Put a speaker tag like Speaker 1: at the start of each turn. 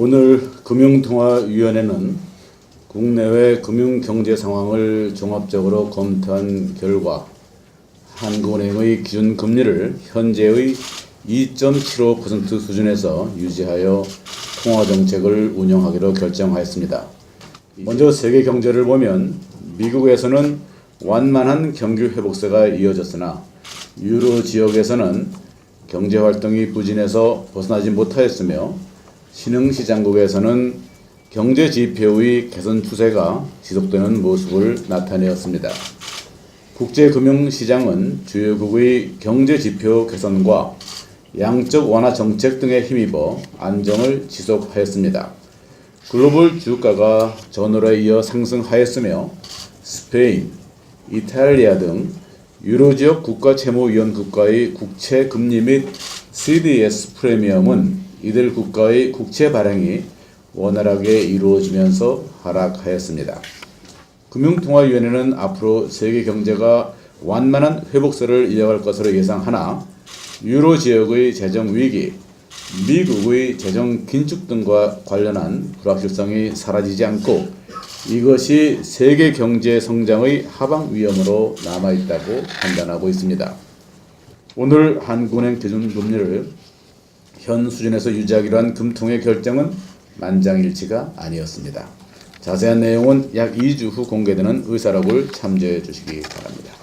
Speaker 1: 오늘 금융통화위원회는 국내외 금융경제 상황을 종합적으로 검토한 결과 한국은행의 기준 금리를 현재의 2.75% 수준에서 유지하여 통화 정책을 운영하기로 결정하였습니다. 먼저 세계 경제를 보면 미국에서는 완만한 경기 회복세가 이어졌으나 유로 지역에서는 경제 활동이 부진해서 벗어나지 못하였으며 신흥시 장국에서는 경제 지표의 개선 추세가 지속되는 모습을 나타내었습니다. 국제금융시장은 주요국의 경제 지표 개선과 양적 완화 정책 등에 힘입어 안정을 지속하였습니다. 글로벌 주가가 전월에 이어 상승하였으며 스페인, 이탈리아 등 유로 지역 국가 채무 위원 국가의 국채 금리 및 CDS 프리미엄은 이들 국가의 국채 발행이 원활하게 이루어지면서 하락하였습니다. 금융통화위원회는 앞으로 세계 경제가 완만한 회복세를 이어갈 것으로 예상하나 유로 지역의 재정 위기, 미국의 재정 긴축 등과 관련한 불확실성이 사라지지 않고 이것이 세계 경제 성장의 하방 위험으로 남아 있다고 판단하고 있습니다. 오늘 한국은행 기준 금리를 현 수준에서 유지하기로 한 금통의 결정은 만장일치가 아니었습니다. 자세한 내용은 약 2주 후 공개되는 의사록을 참조해 주시기 바랍니다.